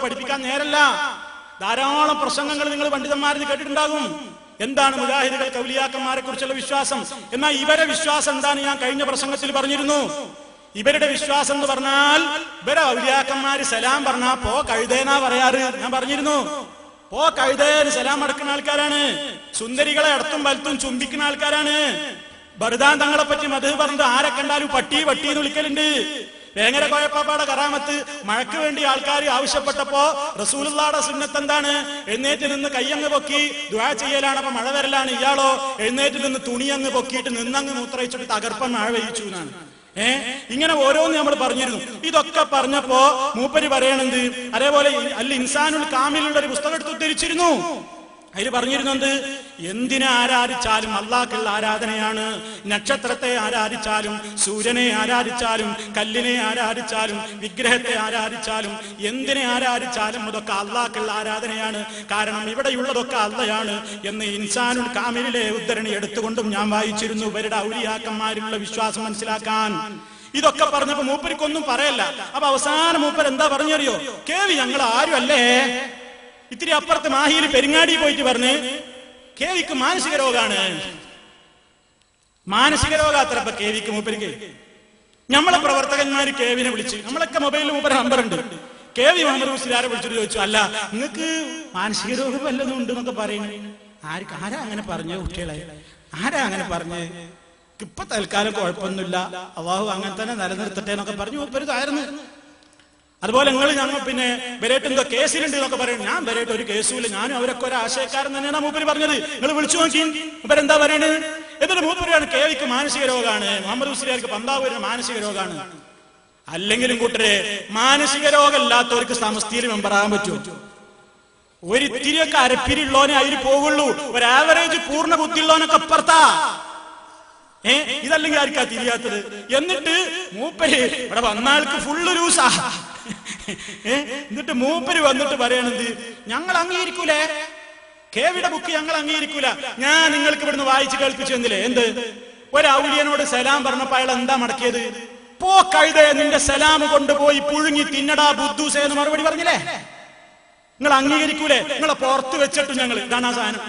പഠിപ്പിക്കാൻ നേരല്ല. ധാരാളം പ്രസംഗങ്ങൾ നിങ്ങൾ പണ്ഡിതന്മാരിൽ കേട്ടിട്ടുണ്ടാകും. എന്താണ് മുജാഹിദുകൾ കൗലിയാക്കന്മാരെ കുറിച്ചുള്ള വിശ്വാസം? എന്നാൽ ഇവരെ വിശ്വാസം എന്താണ് ഞാൻ കഴിഞ്ഞ പ്രസംഗത്തിൽ പറഞ്ഞിരുന്നു. ഇവരുടെ വിശ്വാസം എന്ന് പറഞ്ഞാൽ ഇവരെ ഔലിയാക്കന്മാര് സലാം പറഞ്ഞാ പോ കഴുതേനാ പറയാറ്. ഞാൻ പറഞ്ഞിരുന്നു. പോ കഴുതേന് സലാം അടക്കുന്ന ആൾക്കാരാണ്. സുന്ദരികളെ അടുത്തും വലത്തും ചുംബിക്കുന്ന ആൾക്കാരാണ്. ബർദാൻ തങ്ങളെ പറ്റി മധു പറഞ്ഞത് ആരെ കണ്ടാലും പട്ടി പട്ടി എന്ന് വിളിക്കലുണ്ട്. വേങ്ങര കോയപ്പാപ്പാടെ കറാമത്ത്? മഴയ്ക്ക് വേണ്ടി ആൾക്കാർ ആവശ്യപ്പെട്ടപ്പോ റസൂലുള്ളാടെ സുന്നത്ത് എന്താണ്? എഴുന്നേറ്റ് നിന്ന് കയ്യങ്ങ് പൊക്കി ദ്വാ ചെയ്യലാണ് അപ്പൊ മഴ വരലാണ് ഇയാളോ? എഴുന്നേറ്റ് നിന്ന് തുണിയങ്ങ് പൊക്കിയിട്ട് നിന്നങ്ങ് മൂത്രയിച്ചിട്ട് തകർപ്പൻ മഴ പെയ്യിച്ചു എന്നാണ്. ഏ? ഇങ്ങനെ ഓരോന്ന് നമ്മൾ പറഞ്ഞിരുന്നു. ഇതൊക്കെ പറഞ്ഞപ്പോ മൂപ്പര് പറയണെന്ത് അതേപോലെ അല്ല ഇൻസാനുൽ കാമിലുള്ള ഒരു പുസ്തകം എടുത്ത് ഉദ്ധരിച്ചിരുന്നു. അതിൽ പറഞ്ഞിരുന്നത് എന്തിനെ ആരാധിച്ചാലും അള്ളാഹ്ക്കുള്ള ആരാധനയാണ്. നക്ഷത്രത്തെ ആരാധിച്ചാലും സൂര്യനെ ആരാധിച്ചാലും കല്ലിനെ ആരാധിച്ചാലും വിഗ്രഹത്തെ ആരാധിച്ചാലും എന്തിനെ ആരാധിച്ചാലും അതൊക്കെ അള്ളാഹ്ക്കുള്ള ആരാധനയാണ്. കാരണം ഇവിടെയുള്ളതൊക്കെ അള്ളയാണ് എന്ന് ഇൻസാനുൽ കാമിലിലെ ഉദ്ധരണി എടുത്തുകൊണ്ടും ഞാൻ വായിച്ചിരുന്നു. ഇവരുടെ ഔലിയാക്കന്മാരിലുള്ള വിശ്വാസം മനസ്സിലാക്കാൻ. ഇതൊക്കെ പറഞ്ഞപ്പോ മൂപ്പരിക്കൊന്നും പറയല്ല. അപ്പൊ അവസാനം മൂപ്പർ എന്താ പറഞ്ഞറിയോ? കേവി ഞങ്ങൾ ആരും അല്ലേ ഇത്തിരി അപ്പുറത്ത് മാഹിയിൽ പെരിങ്ങാടി പോയിട്ട് പറഞ്ഞ് കേവിക്ക് മാനസിക രോഗമാണ് മാനസിക രോഗാത്രപ്പ കേവിക്ക് മൂപ്പരിക്ക്. നമ്മളെ പ്രവർത്തകന്മാര് കേവിനെ വിളിച്ച് നമ്മളൊക്കെ മൊബൈലിൽ മൂപ്പര നമ്പർ ഉണ്ട് കെ വി മുഹമ്മദ് മുസ്ലിയാരെ വിളിച്ചിട്ട് ചോദിച്ചു അല്ല നിങ്ങൾക്ക് മാനസിക രോഗം വല്ലതും ഉണ്ട് എന്നൊക്കെ പറയുന്നു ആർക്ക് ആരാ അങ്ങനെ പറഞ്ഞു കുട്ടികളെ? ആരാ അങ്ങനെ പറഞ്ഞ് ഇപ്പൊ തൽക്കാലം കുഴപ്പമൊന്നുമില്ല. അവാഹു അങ്ങനെ തന്നെ നിലനിർത്തട്ടെ എന്നൊക്കെ പറഞ്ഞു മൂപ്പര് തായിരുന്നു അതുപോലെ നിങ്ങൾ ഞങ്ങൾ പിന്നെ ബരേട്ട് എന്തോ കേസിലുണ്ട് എന്നൊക്കെ പറയും. ഞാൻ ബരേട്ട് ഒരു കേസുമില്ല. ഞാനും അവരൊക്കെ ഒരു ആശയക്കാരൻ തന്നെയാണ് മൂപ്പര് പറഞ്ഞത്. നിങ്ങൾ വിളിച്ചു നോക്കി. ഇവരെന്താ പറയണത് എന്നിട്ട് മൂപ്പരാണ് കേവിക്ക് മാനസിക രോഗമാണ് മുഹമ്മദ് മുസ്ലിയാർക്ക് പന്താവൂരിന് മാനസിക രോഗമാണ് അല്ലെങ്കിലും കൂട്ടരെ മാനസിക രോഗമില്ലാത്തവർക്ക് സമസ്തിയിൽ മെമ്പറാകാൻ പറ്റുമോ ഒരിത്തിരിയൊക്കെ അരപ്പിരിയുള്ളവനെ അതിൽ പോകുള്ളൂ. ഒരു ആവറേജ് പൂർണ ബുദ്ധിയുള്ളവനൊക്കെ അപ്പുറത്താ. ഏ ഇതല്ലെങ്കിൽ ആർക്കാ തിരിയാത്തത്? എന്നിട്ട് മൂപ്പര് ഇവിടെ വന്നാൾക്ക് ഫുള്ള് ലൂസാ എന്നിട്ട് മൂപ്പര് വന്നിട്ട് പറയണത് ഞങ്ങൾ അംഗീകരിക്കൂലേ? കേവിയുടെ ബുക്ക് ഞങ്ങൾ അംഗീകരിക്കൂല. ഞാൻ നിങ്ങൾക്ക് ഇവിടുന്ന് വായിച്ച് കേൾപ്പിച്ചു തന്നില്ലേ? എന്ത്? ഒരു ഔലിയനോട് സലാം പറഞ്ഞപ്പോ അയാൾ എന്താ മടക്കിയത്? പോ കഴുതേ നിന്റെ സലാം കൊണ്ടുപോയി പുഴുങ്ങി തിന്നടാ ബുദ്ധൂസ എന്ന് മറുപടി പറഞ്ഞില്ലേ? നിങ്ങൾ അംഗീകരിക്കൂലേ? നിങ്ങളെ പുറത്ത് വെച്ചിട്ട് ഞങ്ങൾ. ഇതാണ് ആ സാധനം.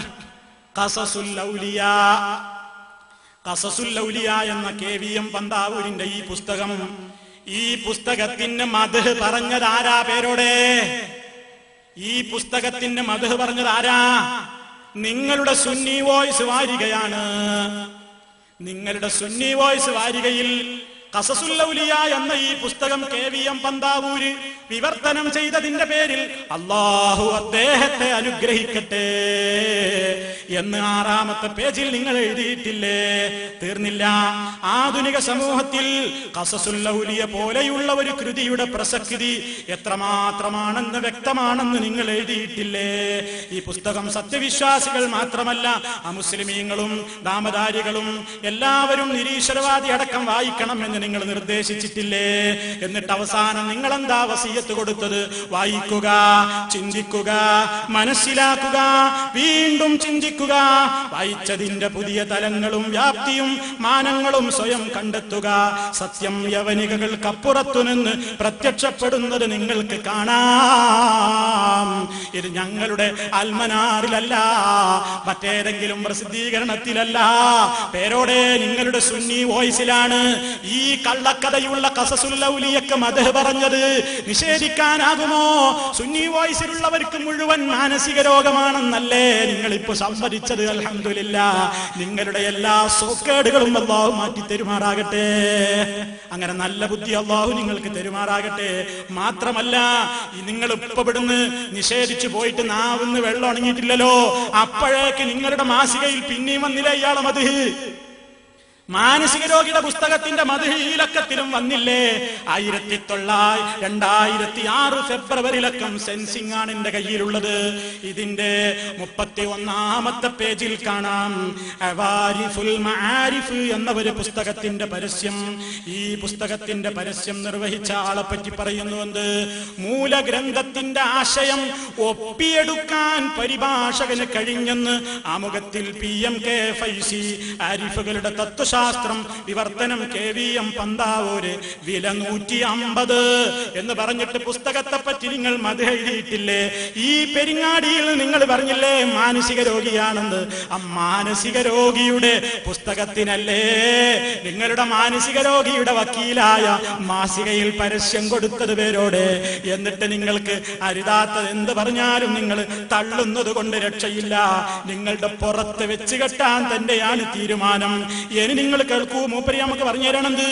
കസസുല്ലൗലിയ എന്ന കെ വി എം പന്താവൂരിന്റെ ഈ പുസ്തകം ഈ പുസ്തകത്തിന് മധു പറഞ്ഞത് ആരാ പേരോടെ? ഈ പുസ്തകത്തിന്റെ മധു പറഞ്ഞത് ആരാ നിങ്ങളുടെ സുന്നി വോയിസ് വാരികയാണ്. നിങ്ങളുടെ സുന്നി വോയിസ് വാരികയിൽ കസസുല്ലൗലിയ എന്ന ഈ പുസ്തകം കെ വി എം പന്താവൂര് വിവർത്തനം ചെയ്തതിന്റെ പേരിൽ അള്ളാഹു അദ്ദേഹത്തെ അനുഗ്രഹിക്കട്ടെ. എന്ന് ആറാമത്തെ പേജിൽ നിങ്ങൾ എഴുതിയിട്ടില്ലേ? തീർന്നില്ല. ആധുനിക സമൂഹത്തിൽ കസസുല്ലൗലിയ പോലെയുള്ള ഒരു കൃതിയുടെ പ്രസക്തി എത്രമാത്രമാണെന്ന് വ്യക്തമാണെന്ന് നിങ്ങൾ എഴുതിയിട്ടില്ലേ? ഈ പുസ്തകം സത്യവിശ്വാസികൾ മാത്രമല്ല അമുസ്ലിമീങ്ങളും ദാമദാരികളും എല്ലാവരും നിരീശ്വരവാദി അടക്കം വായിക്കണം എന്ന് നിങ്ങൾ നിർദ്ദേശിച്ചിട്ടില്ലേ? എന്നിട്ട് അവസാനം നിങ്ങൾ എന്താ വസീയത്ത് കൊടുത്തത്? വായിക്കുക ചിന്തിക്കുക മനസ്സിലാക്കുക വീണ്ടും ചിന്തിക്കുക. വായിച്ചതിന്റെ പുതിയ തലങ്ങളും വ്യാപ്തിയും മാനങ്ങളും സ്വയം കണ്ടെത്തുക. സത്യം യവനികകൾക്കപ്പുറത്തു നിന്ന് പ്രത്യക്ഷപ്പെടുന്നത് നിങ്ങൾക്ക് കാണാം. ഇത് ഞങ്ങളുടെ അൽമനാറിലല്ല മറ്റേതെങ്കിലും പ്രസിദ്ധീകരണത്തിലല്ല. പേരോടെ നിങ്ങളുടെ സുന്നി വോയിസിലാണ് ഈ കള്ളക്കഥയുള്ള കസസുല്ലൗലിയൊക്കെ മതഹ് പറഞ്ഞത്. നിഷേധിക്കാനാകുമോ? സുന്നി വോയിസിലുള്ളവർക്ക് മുഴുവൻ മാനസിക രോഗമാണെന്നല്ലേ നിങ്ങളിപ്പോ സമ്മതിച്ചത് അലഹമില്ല നിങ്ങളുടെ എല്ലാ സോക്കേടുകളും അള്ളാഹു മാറ്റി തരുമാറാകട്ടെ. അങ്ങനെ നല്ല ബുദ്ധി അള്ളാഹു നിങ്ങൾക്ക് തരുമാറാകട്ടെ. മാത്രമല്ല നിങ്ങൾ ഇപ്പൊ ഇവിടുന്ന് നിഷേധിച്ചു പോയിട്ട് നാവിന്ന് വെള്ളം ഉണങ്ങിയിട്ടില്ലല്ലോ അപ്പോഴേക്ക് നിങ്ങളുടെ മാസികയിൽ പിന്നെയും വന്നില്ല ഇയാളെ മത് മാനസിക രോഗിയുടെ പുസ്തകത്തിന്റെ മധുഹീലക്കത്തിലും വന്നില്ലേ? ആയിരത്തി തൊള്ളായി രണ്ടായിരത്തി ആറ് ഫെബ്രുവരി ലക്കം സെൻസിംഗ് ആണ് എന്റെ കയ്യിലുള്ളത്. ഇതിന്റെ മുപ്പത്തി ഒന്നാമത്തെ പേജിൽ കാണാം. എന്ന ഒരു പുസ്തകത്തിന്റെ പരസ്യം. ഈ പുസ്തകത്തിന്റെ പരസ്യം നിർവഹിച്ച ആളെ പറ്റി പറയുന്നുവെന്ന് മൂലഗ്രന്ഥത്തിന്റെ ആശയം ഒപ്പിയെടുക്കാൻ പരിഭാഷകന് കഴിഞ്ഞെന്ന് ആമുഖത്തിൽ പി എം കെ ഫൈസി ആരിഫുകളുടെ തത്വശാസ്ത്ര തത്വശാസ്ത്രം വിവർത്തനം കെ വി എം പന്താവൂര് വില നൂറ്റി അമ്പത് എന്ന് പറഞ്ഞിട്ട് പുസ്തകത്തെ പറ്റി നിങ്ങൾ മതി എഴുതിയിട്ടില്ലേ? ഈ പെരിങ്ങാടിയിൽ നിങ്ങൾ പറഞ്ഞില്ലേ മാനസിക രോഗിയാണെന്ന്? ആ മാനസിക രോഗിയുടെ പുസ്തകത്തിനല്ലേ? നിങ്ങളുടെ മാനസിക രോഗിയുടെ വക്കീലായ മാസികയിൽ പരസ്യം കൊടുത്തത് പേരോട്. എന്നിട്ട് നിങ്ങൾക്ക് അരുതാത്തത് എന്ത് പറഞ്ഞാലും നിങ്ങൾ തള്ളുന്നത് കൊണ്ട് രക്ഷയില്ല. നിങ്ങളുടെ പുറത്ത് വെച്ച് കെട്ടാൻ തന്നെയാണ് തീരുമാനം. നിങ്ങൾ കേൾക്കൂ മൂപ്പരി നമുക്ക് പറഞ്ഞു തരണത്